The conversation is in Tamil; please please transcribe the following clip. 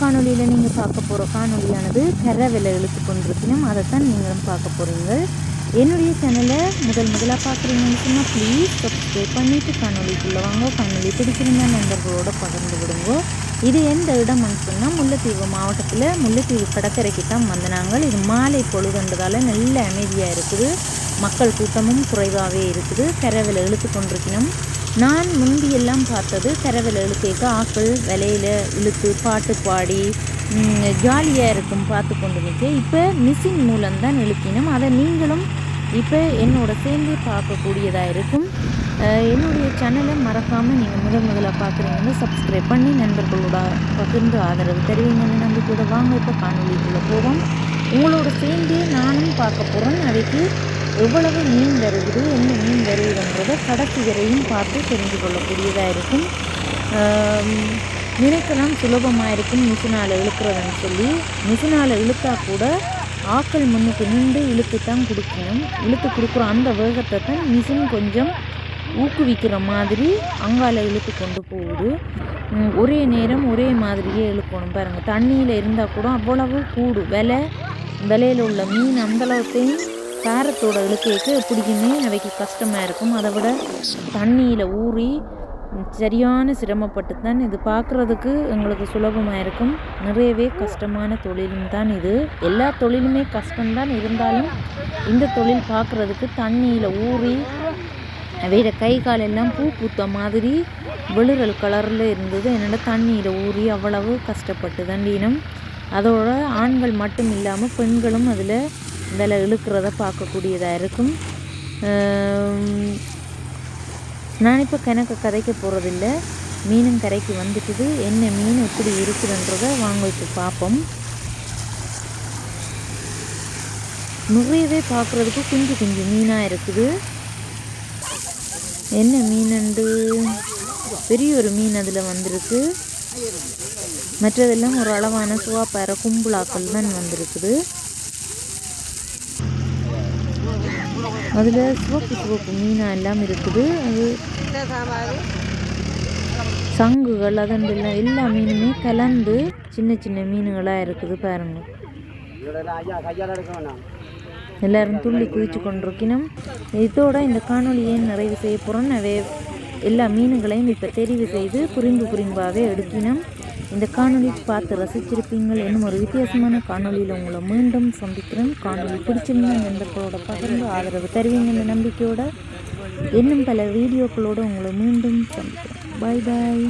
காணொலியில் நீங்கள் பார்க்க போகிற காணொலியானது கரவில இழுத்து கொண்டிருக்கணும் அதைத்தான் நீங்களும் பார்க்க போகிறீங்க என்னுடைய சேனலை முதல் முதலாக பார்க்குறீங்கன்னு சொன்னால் ப்ளீஸ் சப்ஸ்கிரைப் பண்ணிவிட்டு காணொலிக்குள்ளே வாங்க. காணொலி பிடிச்சிருந்தா நண்பர்களோடு பகிர்ந்து விடுங்க. இது எந்த இடம்னு சொன்னால் முல்லைத்தீவு மாவட்டத்தில் முல்லைத்தீவு கடற்கரைக்கு தான் வந்தனாங்க. இது மாலை பொழுதுன்றதால நல்ல அமைதியாக இருக்குது. மக்கள் கூட்டமும் குறைவாகவே இருக்குது. கரவில் இழுத்து கொண்டிருக்கணும் நான் முந்தியெல்லாம் பார்த்தது கரவில் இழுத்தேக்க ஆக்கள் விலையில் இழுத்து பாட்டு பாடி ஜாலியாக இருக்கும் பார்த்து கொண்டு நிற்க இப்போ மிஷின் மூலம்தான் இழுக்கினோம். அதை நீங்களும் இப்போ என்னோட சேர்ந்து பார்க்கக்கூடியதாக இருக்கும். என்னுடைய சேனலை மறக்காமல் நீங்கள் முதல் முதலாக பார்க்குறீங்கன்னு சப்ஸ்கிரைப் பண்ணி நண்பர்களோட பகிர்ந்து ஆதரவு தெரிவிங்கன்னு நம்பிக்கையோட வாங்க. இப்போ காணொலிக்குள்ளே போவோம். உங்களோட சேர்ந்து நானும் பார்க்க போகிறேன் அதுக்கு எவ்வளவு மீன் வருகிறது என்ன மீன் வருகிறன்றதை கடைசி வரையும் பார்த்து தெரிந்து கொள்ளக்கூடியதாக இருக்கும். நினைக்கலாம் சுலபமாக இருக்கும் மிஷினால் இழுக்கிறதுன்னு சொல்லி. மிஷினால் இழுத்தா கூட ஆக்கள் முன்னுக்கு நின்று இழுத்து தான் கொடுக்கணும். இழுத்து கொடுக்குற அந்த வேகத்தை தான் மிஷின் கொஞ்சம் ஊக்குவிக்கிற மாதிரி அங்கால இழுத்து கொண்டு போகுது. ஒரே நேரம் ஒரே மாதிரியே இழுக்கணும் பாருங்கள் தண்ணியில் இருந்தால் கூட அவ்வளவு கூடு விலை விலையில் உள்ள மீன் அந்தளவுக்கையும் காரத்தோட இழுக்கைக்கு பிடிக்குமே அவைக்கு கஷ்டமாக இருக்கும். அதை விட தண்ணியில் ஊறி சரியான சிரமப்பட்டு தான் இது பார்க்குறதுக்கு எங்களுக்கு சுலபமாக இருக்கும். நிறையவே கஷ்டமான தொழிலும் தான் இது. எல்லா தொழிலுமே கஷ்டம்தான் இருந்தாலும் இந்த தொழில் பார்க்குறதுக்கு தண்ணியில் ஊறி வேற கை காலெல்லாம் பூ பூத்த மாதிரி வெளிரல் கலரில் இருந்தது. என்னோட தண்ணியில் ஊறி அவ்வளவு கஷ்டப்பட்டு தினம் அதோட ஆண்கள் மட்டும் இல்லாமல் பெண்களும் அதில் விலை இழுக்கிறத பார்க்கக்கூடியதாக இருக்கும். நான் இப்போ கணக்கு கதைக்க போகிறதில்ல மீனும் கரைக்கு வந்துட்டுது. என்ன மீன் எப்படி இருக்குதுன்றதை வாங்க இப்போ பார்ப்போம். நிறையவே பார்க்குறதுக்கு குஞ்சு குஞ்சு மீனாக இருக்குது. என்ன மீனண்டு? பெரிய ஒரு மீன் அதில் வந்திருக்கு. மற்றதெல்லாம் ஒரு அளவான சுவாப்பார கும்பலாக்கள் தான் வந்திருக்குது. அதில் சிவப்பு சிவப்பு மீனாக எல்லாம் இருக்குது. அது சங்குகள் அதன் எல்லா மீனுமே கலந்து சின்ன சின்ன மீனுகளாக இருக்குது பாருங்க. எல்லாரும் துள்ளி குதிச்சு கொண்டிருக்கணும் இதோட இந்த காணொலியை நிறைவு செய்ய போகிறோம் நிறைய எல்லா மீன்களையும் இப்போ தெரிவு செய்து புரிந்து புரிம்பாகவே எடுக்கினோம். இந்த காணொலி பார்த்து ரசிச்சிருப்பீங்கள் என்னும் ஒரு வித்தியாசமான காணொளியில் உங்களை மீண்டும் சந்திக்கிறேன். காணொலி பிடிச்சிருந்தா நண்பர்களோட பகிர்ந்து ஆதரவு தருவீங்கன்ற நம்பிக்கையோட இன்னும் பல வீடியோக்களோடு உங்களை மீண்டும் சந்திக்கிறேன். பாய் பாய்